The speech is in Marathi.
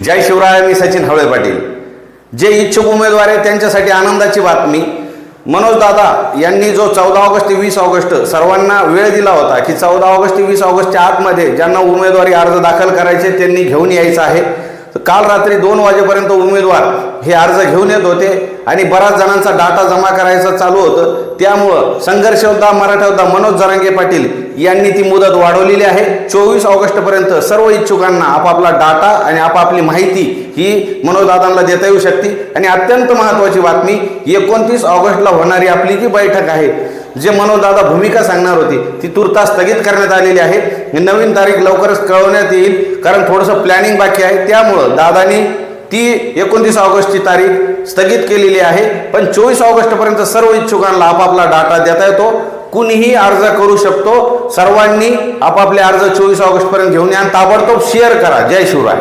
जय शिवराय मी सचिन हवळे पाटील. जे इच्छुक उमेदवार आहेत त्यांच्यासाठी आनंदाची बातमी. मनोज दादा यांनी जो चौदा ऑगस्ट ते वीस ऑगस्ट सर्वांना वेळ दिला होता की चौदा ऑगस्ट ते वीस ऑगस्टच्या आतमध्ये ज्यांना उमेदवारी अर्ज दाखल करायचे त्यांनी घेऊन यायचं आहे. काल रात्री दोन वाजेपर्यंत उमेदवार हे अर्ज घेऊन येत होते. आणि बऱ्याच जणांचा डाटा जमा करायचा चालू होतं. त्यामुळं संघर्ष योद्धा मराठा योद्धा मनोज जरांगे पाटील यांनी ती मुदत वाढवलेली आहे. चोवीस ऑगस्टपर्यंत सर्व इच्छुकांना आपापला डाटा आणि आपापली माहिती ही मनोजदादांना देता येऊ शकते. आणि अत्यंत महत्त्वाची बातमी एकोणतीस ऑगस्टला होणारी आपली जी बैठक आहे जे मनोजदादा भूमिका सांगणार होती ती तुर्तास स्थगित करण्यात आलेली आहे. नवीन तारीख लवकरच कळवण्यात येईल कारण थोडंसं प्लॅनिंग बाकी आहे. त्यामुळं दादानी ती एकोणतीस ऑगस्टची तारीख स्थगित केलेली आहे. पण चोवीस ऑगस्टपर्यंत सर्व इच्छुकांना आपापला डाटा देता येतो. कुणीही अर्ज करू शकतो. सर्वांनी आपापले अर्ज चोवीस ऑगस्टपर्यंत घेऊन या आणि ताबडतोब शेअर करा. जय शिवराय.